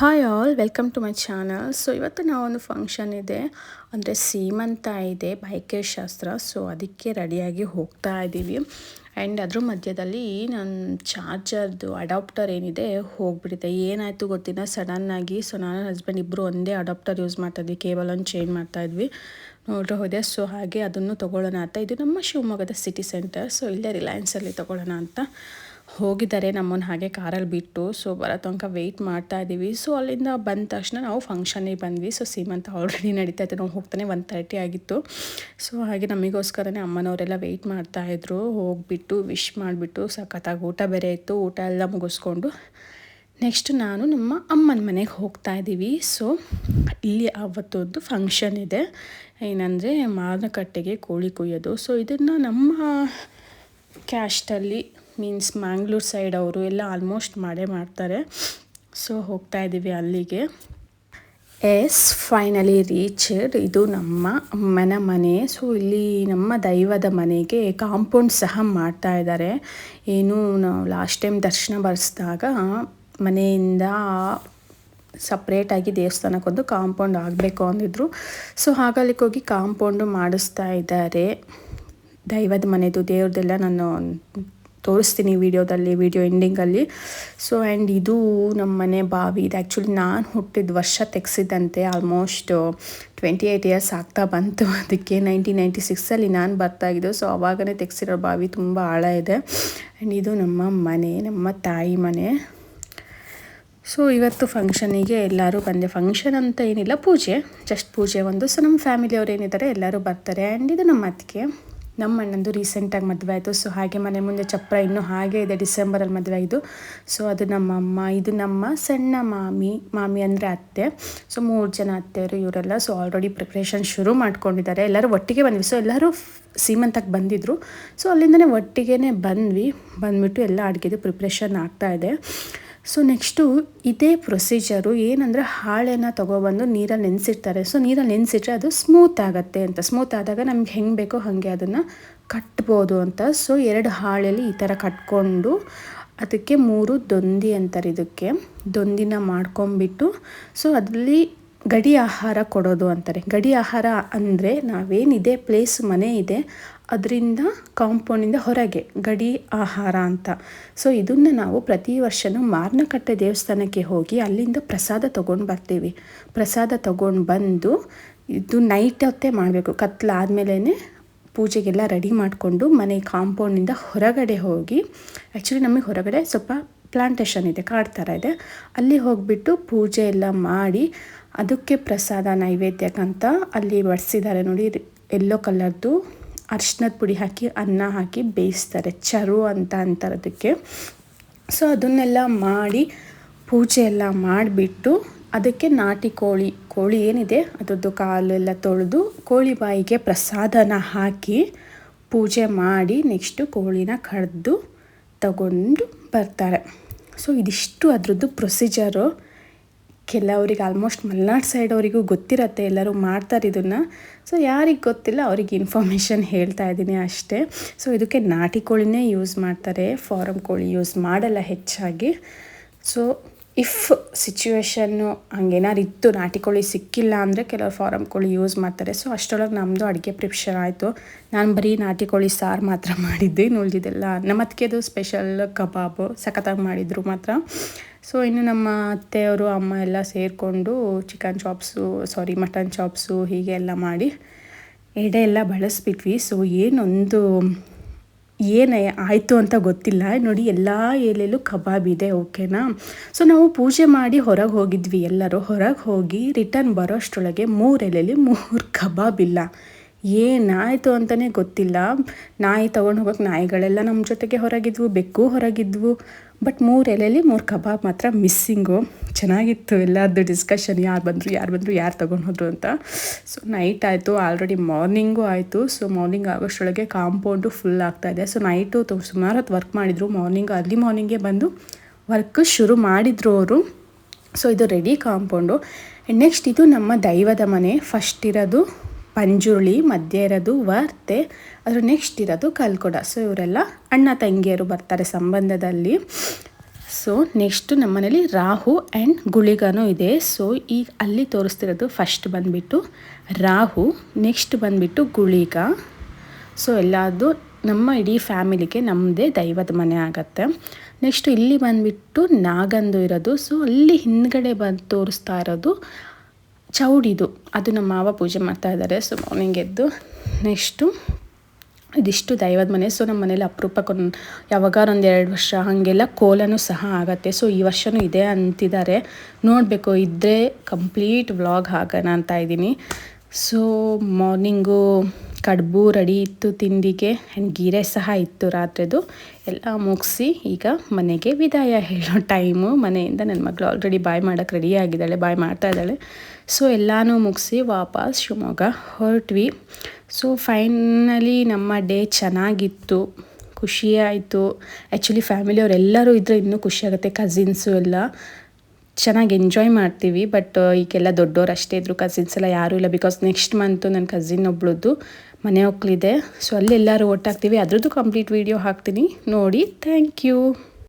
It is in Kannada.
Hi all welcome to my channel so ಇವತ್ತು ನಾವೊಂದು ಫಂಕ್ಷನ್ ಇದೆ. ಅಂದರೆ ಸೀಮಂತ ಇದೆ ಬೈಕೆ ಶಾಸ್ತ್ರ. ಸೊ ಅದಕ್ಕೆ ರೆಡಿಯಾಗಿ ಹೋಗ್ತಾ ಇದ್ದೀವಿ ಆ್ಯಂಡ್ ಅದ್ರ ಮಧ್ಯದಲ್ಲಿ ನನ್ನ ಚಾರ್ಜರ್ದು ಅಡಾಪ್ಟರ್ ಏನಿದೆ, ಹೋಗ್ಬಿಟ್ಟಿದೆ. ಏನಾಯಿತು ಗೊತ್ತಿಲ್ಲ. ಸಡನ್ನಾಗಿ ಸೊ ನಾನು ಹಸ್ಬೆಂಡ್ ಇಬ್ಬರು ಒಂದೇ ಅಡಾಪ್ಟರ್ ಯೂಸ್ ಮಾಡ್ತಾಯಿದ್ವಿ. ಕೇಬಲ್ ಒಂದು ಚೇಂಜ್ ಮಾಡ್ತಾ ಇದ್ವಿ ನೋಡ್ರೆ ಹೋದೆ. ಸೊ ಹಾಗೆ ಅದನ್ನು ತೊಗೊಳ್ಳೋಣ ಅಂತ. ಇದು ನಮ್ಮ ಶಿವಮೊಗ್ಗದ ಸಿಟಿ ಸೆಂಟರ್ ಸೊ ಇಲ್ಲೇ ರಿಲಯನ್ಸಲ್ಲಿ ತೊಗೊಳ್ಳೋಣ ಅಂತ. ಹೋಗಿದ್ದಾರೆ ನಮ್ಮನ್ನು ಹಾಗೆ ಕಾರಲ್ಲಿ ಬಿಟ್ಟು. ಸೊ ಬರೋ ತನಕ ವೆಯ್ಟ್ ಮಾಡ್ತಾ ಇದ್ದೀವಿ. ಸೊ ಅಲ್ಲಿಂದ ಬಂದ ತಕ್ಷಣ ನಾವು ಫಂಕ್ಷನಿಗೆ ಬಂದ್ವಿ. ಸೊ ಸೀಮಂತ ಆಲ್ರೆಡಿ ನಡೀತಾ ಇತ್ತು. ನಾವು ಹೋಗ್ತಾನೆ ಒನ್ ತರ್ಟಿ ಆಗಿತ್ತು. ಸೊ ಹಾಗೆ ನಮಗೋಸ್ಕರನೇ ಅಮ್ಮನವರೆಲ್ಲ ವೆಯ್ಟ್ ಮಾಡ್ತಾಯಿದ್ರು ಹೋಗಿಬಿಟ್ಟು ವಿಶ್ ಮಾಡಿಬಿಟ್ಟು ಸಖತ್ತಾಗಿ ಊಟ ಬೇರೆ ಇತ್ತು. ಊಟ ಎಲ್ಲ ಮುಗಿಸ್ಕೊಂಡು ನೆಕ್ಸ್ಟ್ ನಾನು ನಮ್ಮ ಅಮ್ಮನ ಮನೆಗೆ ಹೋಗ್ತಾ ಇದ್ದೀವಿ. ಸೊ ಇಲ್ಲಿ ಅವತ್ತೊಂದು ಫಂಕ್ಷನ್ ಇದೆ. ಏನಂದರೆ ಮಾರುಕಟ್ಟೆಗೆ ಕೋಳಿ ಕುಯ್ಯೋದು. ಸೊ ಇದನ್ನು ನಮ್ಮ ಕ್ಯಾಸ್ಟಲ್ಲಿ ಮೀನ್ಸ್ ಮ್ಯಾಂಗ್ಳೂರ್ ಸೈಡ್ ಅವರು ಎಲ್ಲ ಆಲ್ಮೋಸ್ಟ್ ಮಾಡೇ ಮಾಡ್ತಾರೆ. ಸೊ ಹೋಗ್ತಾ ಇದ್ದೀವಿ ಅಲ್ಲಿಗೆ. ಎಸ್ ಫೈನಲಿ ರೀಚ್ಡ್ ಇದು ನಮ್ಮ ಅಮ್ಮನ ಮನೆ. ಸೊ ಇಲ್ಲಿ ನಮ್ಮ ದೈವದ ಮನೆಗೆ ಕಾಂಪೌಂಡ್ ಸಹ ಮಾಡ್ತಾ ಇದ್ದಾರೆ. ಏನು ನಾವು ಲಾಸ್ಟ್ ಟೈಮ್ ದರ್ಶನ ಬರೆಸಿದಾಗ ಮನೆಯಿಂದ ಸಪ್ರೇಟಾಗಿ ದೇವಸ್ಥಾನಕ್ಕೊಂದು ಕಾಂಪೌಂಡ್ ಆಗಬೇಕು ಅಂದಿದ್ರು. ಸೊ ಹಾಗಲಿಕ್ಕೆ ಹೋಗಿ ಕಾಂಪೌಂಡು ಮಾಡಿಸ್ತಾ ಇದ್ದಾರೆ. ದೈವದ ಮನೆದು ದೇವ್ರದ್ದೆಲ್ಲ ನಾನು ತೋರಿಸ್ತೀನಿ ವಿಡಿಯೋದಲ್ಲಿ, ವಿಡಿಯೋ ಎಂಡಿಂಗಲ್ಲಿ. ಸೊ ಆ್ಯಂಡ್ ಇದು ನಮ್ಮ ಮನೆ ಬಾವಿ. ಇದು ಆ್ಯಕ್ಚುಲಿ ನಾನು ಹುಟ್ಟಿದ ವರ್ಷ ತೆಗ್ಸಿದ್ದಂತೆ ಆಲ್ಮೋಸ್ಟ್ ಟ್ವೆಂಟಿ ಏಯ್ಟ್ ಇಯರ್ಸ್ ಆಗ್ತಾ ಬಂತು. ಅದಕ್ಕೆ ನೈನ್ಟೀನ್ ನೈಂಟಿ ಸಿಕ್ಸಲ್ಲಿ ನಾನು ಬರ್ತಾಯಿದ್ದು ಸೊ ಅವಾಗನೇ ತೆಗ್ಸಿರೋ ಬಾವಿ ತುಂಬ ಆಳ ಇದೆ. ಆ್ಯಂಡ್ ಇದು ನಮ್ಮ ಮನೆ, ನಮ್ಮ ತಾಯಿ ಮನೆ. ಸೊ ಇವತ್ತು ಫಂಕ್ಷನಿಗೆ ಎಲ್ಲರೂ ಬಂದೆ. ಫಂಕ್ಷನ್ ಅಂತ ಏನಿಲ್ಲ, ಪೂಜೆ. ಜಸ್ಟ್ ಪೂಜೆ ಒಂದು. ಸೊ ನಮ್ಮ ಫ್ಯಾಮಿಲಿಯವ್ರು ಏನಿದ್ದಾರೆ, ಎಲ್ಲರೂ ಬರ್ತಾರೆ. ಆ್ಯಂಡ್ ಇದು ನಮ್ಮ ಅತ್ತಿಗೆ. ನಮ್ಮ ಅಣ್ಣಂದು ರೀಸೆಂಟಾಗಿ ಮದುವೆ ಆಯಿತು. ಸೊ ಹಾಗೆ ಮನೆ ಮುಂದೆ ಚಪ್ರ ಇನ್ನೂ ಹಾಗೆ ಇದೆ ಡಿಸೆಂಬರಲ್ಲಿ ಮದುವೆ ಆಯಿತು. ಸೊ ಅದು ನಮ್ಮ ಅಮ್ಮ, ಇದು ನಮ್ಮ ಸಣ್ಣ ಮಾಮಿ ಮಾಮಿ ಅಂದರೆ ಅತ್ತೆ. ಸೊ ಮೂರು ಜನ ಅತ್ತೆಯರು ಇವರೆಲ್ಲ. ಸೊ ಆಲ್ರೆಡಿ ಪ್ರಿಪ್ರೇಷನ್ ಶುರು ಮಾಡ್ಕೊಂಡಿದ್ದಾರೆ. ಎಲ್ಲರೂ ಒಟ್ಟಿಗೆ ಬಂದ್ವಿ. ಸೊ ಎಲ್ಲರೂ ಸೀಮಂತಕ್ಕೆ ಬಂದಿದ್ದರು ಸೊ ಅಲ್ಲಿಂದನೇ ಒಟ್ಟಿಗೆ ಬಂದ್ವಿ. ಬಂದ್ಬಿಟ್ಟು ಎಲ್ಲ ಅಡುಗೆದು ಪ್ರಿಪ್ರೇಷನ್ ಆಗ್ತಾಯಿದೆ ಸೊ ನೆಕ್ಸ್ಟು ಇದೇ ಪ್ರೊಸೀಜರು ಏನಂದರೆ ಹಾಳೆನ ತೊಗೊಬಂದು ನೀರಲ್ಲಿ ನೆನೆಸಿರ್ತಾರೆ ಸೊ ನೀರಲ್ಲಿ ನೆನೆಸಿಟ್ರೆ ಅದು ಸ್ಮೂತ್ ಆಗುತ್ತೆ ಅಂತ. ಸ್ಮೂತ್ ಆದಾಗ ನಮ್ಗೆ ಹೆಂಗೆ ಬೇಕೋ ಹಾಗೆ ಅದನ್ನು ಕಟ್ಬೋದು ಅಂತ. ಸೊ ಎರಡು ಹಾಳೆಯಲ್ಲಿ ಈ ಥರ ಕಟ್ಕೊಂಡು ಅದಕ್ಕೆ ಮೂರು ದೊಂದಿ ಅಂತಾರೆ ಇದಕ್ಕೆ. ದೊಂದಿನ ಮಾಡ್ಕೊಂಬಿಟ್ಟು ಸೊ ಅದರಲ್ಲಿ ಗಡಿ ಆಹಾರ ಕೊಡೋದು ಅಂತಾರೆ. ಗಡಿ ಆಹಾರ ಅಂದರೆ ನಾವೇನಿದೆ? ಪ್ಲೇಸ್ ಮನೆ ಇದೆ. ಅದರಿಂದ ಕಾಂಪೌಂಡಿಂದ ಹೊರಗೆ ಗಡಿ ಆಹಾರ ಅಂತ. ಸೊ ಇದನ್ನು ನಾವು ಪ್ರತಿ ವರ್ಷವೂ ಮಾರ್ನಕಟ್ಟೆ ದೇವಸ್ಥಾನಕ್ಕೆ ಹೋಗಿ ಅಲ್ಲಿಂದ ಪ್ರಸಾದ ತೊಗೊಂಡು ಬರ್ತೀವಿ. ಪ್ರಸಾದ ತೊಗೊಂಡು ಬಂದು ಇದು ನೈಟ್ ಹೊತ್ತೇ ಮಾಡಬೇಕು. ಕತ್ಲಾದಮೇಲೆ ಪೂಜೆಗೆಲ್ಲ ರೆಡಿ ಮಾಡಿಕೊಂಡು ಮನೆ ಕಾಂಪೌಂಡಿಂದ ಹೊರಗಡೆ ಹೋಗಿ ಆ್ಯಕ್ಚುಲಿ ನಮಗೆ ಹೊರಗಡೆ ಸ್ವಲ್ಪ ಪ್ಲಾಂಟೇಶನ್ ಇದೆ, ಕಾಡು ಥರ ಇದೆ. ಅಲ್ಲಿ ಹೋಗಿಬಿಟ್ಟು ಪೂಜೆ ಎಲ್ಲ ಮಾಡಿ ಅದಕ್ಕೆ ಪ್ರಸಾದ ನೈವೇದ್ಯಕ್ಕಂತ ಅಲ್ಲಿ ಬಡಿಸಿದ್ದಾರೆ ನೋಡಿ, ಎಲ್ಲೋ ಕಲರ್ದು ಅರ್ಶಿನದ ಪುಡಿ ಹಾಕಿ, ಅನ್ನ ಹಾಕಿ ಬೇಯಿಸ್ತಾರೆ. ಚರು ಅಂತ ಅಂತಾರೆ ಅದಕ್ಕೆ. ಸೊ ಅದನ್ನೆಲ್ಲ ಮಾಡಿ, ಪೂಜೆ ಎಲ್ಲ ಮಾಡಿಬಿಟ್ಟು ಅದಕ್ಕೆ ನಾಟಿ ಕೋಳಿ ಕೋಳಿ ಏನಿದೆ, ಅದರದ್ದು ಕಾಲೆಲ್ಲ ತೊಳೆದು ಕೋಳಿ ಬಾಯಿಗೆ ಪ್ರಸಾದನ ಹಾಕಿ ಪೂಜೆ ಮಾಡಿ ನೆಕ್ಸ್ಟು ಕೋಳಿನ ಕಡ್ದು ತಗೊಂಡು ಬರ್ತಾರೆ. ಸೊ ಇದಿಷ್ಟು ಅದರದ್ದು ಪ್ರೊಸೀಜರು. ಕೆಲವರಿಗೆ ಆಲ್ಮೋಸ್ಟ್ ಮಲೆನಾಡು ಸೈಡ್ ಅವರಿಗೂ ಗೊತ್ತಿರತ್ತೆ, ಎಲ್ಲರೂ ಮಾಡ್ತಾರೆ ಇದನ್ನು. ಸೊ ಯಾರಿಗೆ ಗೊತ್ತಿಲ್ಲ ಅವ್ರಿಗೆ ಇನ್ಫಾರ್ಮೇಷನ್ ಹೇಳ್ತಾ ಇದ್ದೀನಿ ಅಷ್ಟೇ. ಸೊ ಇದಕ್ಕೆ ನಾಟಿ ಕೋಳಿನೇ ಯೂಸ್ ಮಾಡ್ತಾರೆ ಫಾರಮ್ ಕೋಳಿ ಯೂಸ್ ಮಾಡಲ್ಲ ಹೆಚ್ಚಾಗಿ. ಸೊ ಇಫ್ ಸಿಚುವೇಶನ್ನು ಹಂಗೇನಾರು ಇತ್ತು, ನಾಟಿ ಕೋಳಿ ಸಿಕ್ಕಿಲ್ಲ ಅಂದರೆ ಕೆಲವರು ಫಾರಮ್ ಕೋಳಿ ಯೂಸ್ ಮಾಡ್ತಾರೆ. ಸೊ ಅಷ್ಟರೊಳಗೆ ನಮ್ಮದು ಅಡುಗೆ ಪ್ರಿಪ್ಷನ್ ಆಯಿತು. ನಾನು ಬರೀ ನಾಟಿ ಕೋಳಿ ಸಾರು ಮಾತ್ರ ಮಾಡಿದ್ದೆ ಉಳಿದಿದ್ದೆಲ್ಲ ನಮ್ಮ ಅದಕ್ಕೆದು ಸ್ಪೆಷಲ್ ಕಬಾಬು, ಸಖತ್ತಾಗಿ ಮಾಡಿದ್ರು ಮಾತ್ರ. ಸೊ ಇನ್ನು ನಮ್ಮ ಅತ್ತೆಯವರು, ಅಮ್ಮ ಎಲ್ಲ ಸೇರಿಕೊಂಡು chicken chops sorry mutton chops ಹೀಗೆ ಎಲ್ಲ ಮಾಡಿ ಎಡೆ ಎಲ್ಲ ಬಳಸ್ಬಿಟ್ವಿ. ಸೊ ಏನೊಂದು, ಏನು ಆಯಿತು ಅಂತ ಗೊತ್ತಿಲ್ಲ. ನೋಡಿ, ಎಲ್ಲ ಎಲೆಯಲ್ಲೂ ಕಬಾಬ್ ಇದೆ ಓಕೆನಾ ಸೊ ನಾವು ಪೂಜೆ ಮಾಡಿ ಹೊರಗೆ ಹೋಗಿದ್ವಿ ಎಲ್ಲರೂ. ಹೊರಗೆ ಹೋಗಿ ರಿಟರ್ನ್ ಬರೋಷ್ಟರೊಳಗೆ ಮೂರು ಎಲೆಯಲ್ಲಿ ಮೂರು ಕಬಾಬ್ ಇಲ್ಲ. ಏನಾಯಿತು ಅಂತಲೇ ಗೊತ್ತಿಲ್ಲ. ನಾಯಿ ತೊಗೊಂಡು ಹೋಗೋಕೆ ನಾಯಿಗಳೆಲ್ಲ ನಮ್ಮ ಜೊತೆಗೆ ಹೊರಗಿದ್ವು, ಬೆಕ್ಕು ಹೊರಗಿದ್ವು. ಬಟ್ ಮೂರು ಎಲೆಯಲ್ಲಿ ಮೂರು ಕಬಾಬ್ ಮಾತ್ರ ಮಿಸ್ಸಿಂಗು ಚೆನ್ನಾಗಿತ್ತು ಎಲ್ಲರದ್ದು ಡಿಸ್ಕಷನ್ ಯಾರು ಬಂದರು ಯಾರು ಬಂದರು, ಯಾರು ತೊಗೊಂಡು ಹೋದರು ಅಂತ. ಸೊ ನೈಟ್ ಆಯಿತು ಆಲ್ರೆಡಿ ಮಾರ್ನಿಂಗು ಆಯಿತು. ಸೊ ಮಾರ್ನಿಂಗ್ ಆಗೋಷ್ಟರೊಳಗೆ ಕಾಂಪೌಂಡು ಫುಲ್ ಆಗ್ತಾಯಿದೆ ಸೊ ನೈಟು ಸುಮಾರು ಹೊತ್ತು ವರ್ಕ್ ಮಾಡಿದರು. ಮಾರ್ನಿಂಗ್ ಅರ್ಲಿ ಮಾರ್ನಿಂಗೇ ಬಂದು ವರ್ಕ್ ಶುರು ಮಾಡಿದರು ಅವರು. ಸೊ ಇದು ರೆಡಿ ಕಾಂಪೌಂಡು ನೆಕ್ಸ್ಟ್ ಇದು ನಮ್ಮ ದೈವದ ಮನೆ. ಫಸ್ಟ್ ಇರೋದು ಪಂಜುರ್ಳಿ ಮಧ್ಯೆ ಇರೋದು ವರ್ತೆ ಅದ್ರ ನೆಕ್ಸ್ಟ್ ಇರೋದು ಕಲ್ಕೊಡ. ಸೊ ಇವರೆಲ್ಲ ಅಣ್ಣ ತಂಗಿಯರು ಬರ್ತಾರೆ ಸಂಬಂಧದಲ್ಲಿ. ಸೊ ನೆಕ್ಸ್ಟ್ ನಮ್ಮನೇಲಿ ರಾಹು ಆ್ಯಂಡ್ ಗುಳಿಗನೂ ಇದೆ. ಸೊ ಈಗ ಅಲ್ಲಿ ತೋರಿಸ್ತಿರೋದು ಫಸ್ಟ್ ಬಂದುಬಿಟ್ಟು ರಾಹು ನೆಕ್ಸ್ಟ್ ಬಂದುಬಿಟ್ಟು ಗುಳಿಗ. ಸೊ ಎಲ್ಲದು ನಮ್ಮ ಇಡೀ ಫ್ಯಾಮಿಲಿಗೆ ನಮ್ಮದೇ ದೈವದ ಮನೆ ಆಗುತ್ತೆ. ನೆಕ್ಸ್ಟ್ ಇಲ್ಲಿ ಬಂದುಬಿಟ್ಟು ನಾಗಂದು ಇರೋದು. ಸೊ ಅಲ್ಲಿ ಹಿಂದ್ಗಡೆ ಬಂದು ತೋರಿಸ್ತಾ ಇರೋದು ಚೌಡಿದು. ಅದು ನಮ್ಮ ಮಾವ ಪೂಜೆ ಮಾಡ್ತಾ ಇದ್ದಾರೆ. ಸೊ ಮಾರ್ನಿಂಗ್ ಎದ್ದು ನೆಕ್ಸ್ಟು ಇದಿಷ್ಟು ದೈವದ ಮನೆ. ಸೊ ನಮ್ಮ ಮನೇಲಿ ಅಪರೂಪಕ್ಕೊಂದು ಯಾವಾಗಾರ ಒಂದು ಎರಡು ವರ್ಷ ಹಾಗೆಲ್ಲ ಕೋಲನೂ ಸಹ ಆಗತ್ತೆ. ಸೊ ಈ ವರ್ಷವೂ ಇದೆ ಅಂತಿದ್ದಾರೆ. ನೋಡಬೇಕು ಇದ್ದರೆ ಕಂಪ್ಲೀಟ್ ವ್ಲಾಗ್ ಹಾಕೋಣ ಅಂತ ಇದ್ದೀನಿ. ಸೊ ಮಾರ್ನಿಂಗು ಕಡುಬು ರೆಡಿ ಇತ್ತು ತಿಂಡಿಗೆ. ಆ್ಯಂಡ್ ಗೀರೆ ಸಹ ಇತ್ತು ರಾತ್ರಿದು. ಎಲ್ಲ ಮುಗಿಸಿ ಈಗ ಮನೆಗೆ ವಿದಾಯ ಹೇಳೋ ಟೈಮು ಮನೆಯಿಂದ ನನ್ನ ಮಗಳು ಆಲ್ರೆಡಿ ಬಾಯ್ ಮಾಡೋಕ್ಕೆ ರೆಡಿ ಆಗಿದ್ದಾಳೆ, ಬಾಯ್ ಮಾಡ್ತಾ ಇದ್ದಾಳೆ. ಸೊ ಎಲ್ಲನೂ ಮುಗಿಸಿ ವಾಪಸ್ ಶಿವಮೊಗ್ಗ ಹೊರಟ್ವಿ. ಸೊ ಫೈನಲಿ ನಮ್ಮ ಡೇ ಚೆನ್ನಾಗಿತ್ತು. ಖುಷಿಯಾಯಿತು ಆ್ಯಕ್ಚುಲಿ ಫ್ಯಾಮಿಲಿಯವರೆಲ್ಲರೂ ಇದ್ದರೆ ಇನ್ನೂ ಖುಷಿಯಾಗುತ್ತೆ ಕಸಿನ್ಸು ಎಲ್ಲ. ಚೆನ್ನಾಗಿ ಎಂಜಾಯ್ ಮಾಡ್ತೀವಿ ಬಟ್ ಈಗೆಲ್ಲ ದೊಡ್ಡೋರು ಅಷ್ಟೇ ಇದ್ದರು ಕಸಿನ್ಸ್ ಎಲ್ಲ ಯಾರೂ ಇಲ್ಲ. ಬಿಕಾಸ್ ನೆಕ್ಸ್ಟ್ ಮಂತು ನನ್ನ ಕಸಿನ್ ಒಬ್ಳದ್ದು. ಮನೆ ಹೋಗ್ಲಿದೆ ಸೊ ಅಲ್ಲಿ ಎಲ್ಲರೂ ಒಟ್ಟಾಗ್ತೀವಿ. ಅದ್ರದ್ದು ಕಂಪ್ಲೀಟ್ ವೀಡಿಯೋ ಹಾಕ್ತೀನಿ. ನೋಡಿ ಥ್ಯಾಂಕ್ ಯು